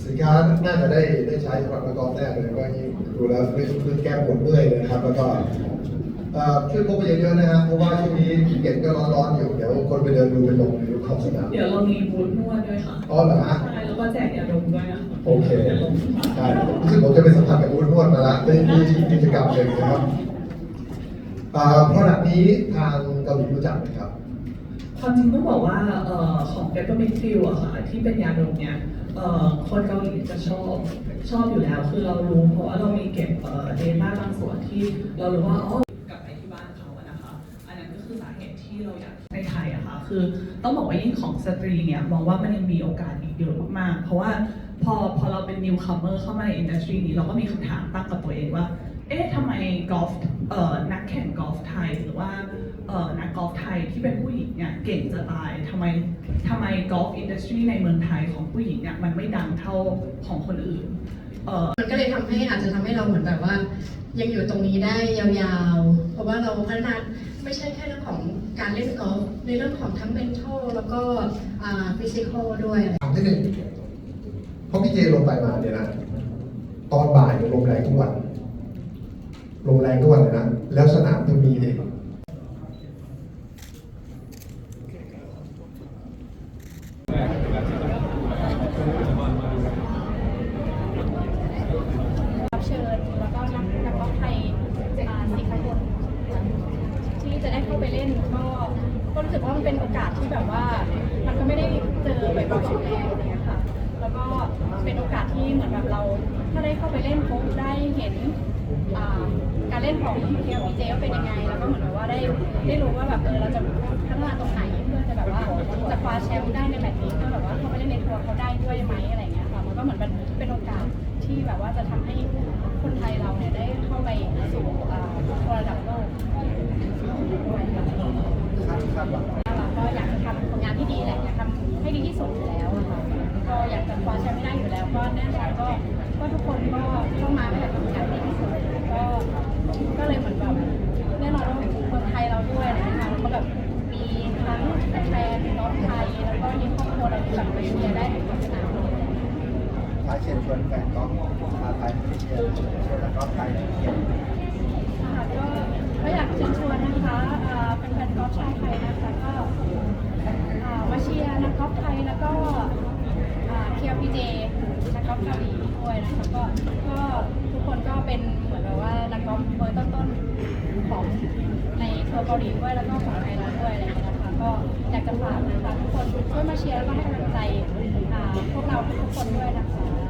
สินค้าน่าจะได้ได้ใช้สำหรับนักกอล์ฟแน่เลยว่ายิ่งดูแล้วไม่ต้องขึ้นแก้ปวดเมื่อยเลยนะครับ แล้วก็เอ่อช่วยพกไปเยอะๆนะฮะเพราะว่าช่วงนี้ภูเก็ตก็ร้อนๆอยู่เดี๋ยวคนไปเดินดูเป็นลมในขอบสนามเดี๋ยวเรามีบูธนวดด้วยค่ะอ๋อเหรอฮะใช่แล้วก็แจกยาดมด้วยค่ะโอเคได้รู้สึกผมจะไปสัมผัสกับอุ้นนวดมาแล้วได้มีกิจกรรมหนึ่งนะครับอ่าเพราะแบบนี้ทางเกาหลีรู้จักไหมครับ ความจริงต้องบอกว่าเอ่อของ p e p p e r m i n t Fill อะค่ะที่เป็นยาดมเนี่ยเอ่อคนเกาหลีจะชอบชอบอยู่แล้ว คือเรารู้เพราะว่าเรามีเก็บเอ่อ data บางส่วนที่เรารู้ว่าอ๋อกลับไปที่บ้านเขาอะนะคะ อันนั้นก็คือสาเหตุที่เราอยากในไทยอะค่ะคือต้องบอกว่ายิ่งของสตรีเนี่ยมองว่ามันยังมีโอกาสอีกเยอะมากๆเพราะว่าพอพอเราเป็น newcomer เข้ามาในอินดัสทรีนี้เราก็มีคำถามตั้งกับตัวเองว่า เอ๊ะทำไมกอล์ฟ นักแข่งกอล์ฟไทยหรือว่าเอ่อนักกอล์ฟไทยที่เป็นผู้หญิงเนี่ยเก่งจะตายทำไมทำไมกอล์ฟอินดัสทรีในเมืองไทยของผู้หญิงเนี่ยมันไม่ดังเท่าของคนอื่นเอ่อมันก็เลยทำให้อาจจะทำให้เราเหมือนแบบว่า ยังอยู่ตรงนี้ได้ยาวๆ เพราะว่าเราพัฒนาไม่ใช่แค่เรื่องของการเล่นกอล์ฟในเรื่องของทั้ง mental แล้วก็อ่า physical ด้วยถามที่หนึ่งเพราะพี่เจลงไปมาเนี่ยนะ ตอนบ่ายลมแรงทุกวัน ลมแรงทุกวันเลยนะ แล้วสนามจะมีเนี่ยรับเชิญแล้วก็นักนักกอล์ฟไทยอ่าสี่คนที่จะได้เข้าไปเล่นก็ก็รู้สึกว่ามันเป็นโอกาสที่แบบว่า มันก็ไม่ได้เจอบ่อยๆแล้วอะไรเงี้ยค่ะ แล้วก็เป็นโอกาสที่เหมือนแบบเรา ถ้าได้เข้าไปเล่นปุ๊บได้เห็น อ่าการเล่นของเคียวพีเจว่าเป็นยังไง แล้วก็เหมือนแบบว่าได้ได้รู้ว่าแบบเออเราจะพัฒนาตรงไหนเพื่อจะแบบว่าจะคว้าแชมป์ได้ในแมตช์นี้เพื่อแบบว่าเข้าไปเล่นในทัวร์เขาได้ด้วยไหมอะไรเงี้ยค่ะมันก็เหมือนเป็นเป็นโอกาสที่แบบว่าจะทำให้คนไทยเราเนี่ยได้เข้าไปสู่อ่าระดับโลกก็อยากจะทำผลงานที่ดีแหละอยากทำให้ดีที่สุดแล้วค่ะก็อยากจะคว้าแชมป์ไม่ได้อยู่แล้ว ก็แน่นอนก็ก็ทุกคนก็เข้ามาก็อยากทำผลงานที่ดีที่สุดก็ก็เลยเหมือนแบบแน่นอนว่าคนไทยเราด้วยอะไรนะคะแล้วก็แบบมีทั้งแฟนๆน้อง ไทยแล้วก็มีครอบครัวเราที่แบบมาเชียร์ได้ในสนามเลยท้าเชิญชวนแฟนกอล์ฟชาไทยที่เชียร์เชียร์นักกอล์ฟไทยเกียรติค่ะก็ก็อยากเชิญชวนนะคะเป็นแฟนกอล์ฟชาวไทยนะคะก็อ่ามาเชียร์นักกอล์ฟไทยแล้วก็เคียวพีเจนักกอล์ฟเกาหลีด้วยนะคะก็ก็ทุกคนก็เป็นเหมือนแบบว่านักกอล์ฟเบอร์ต้นๆของในทัวร์เกาหลีด้วยแล้วก็ของไทยเราด้วย เชียร์แล้วก็ให้กำลังใจพวกเราทุกคนด้วยนะคะ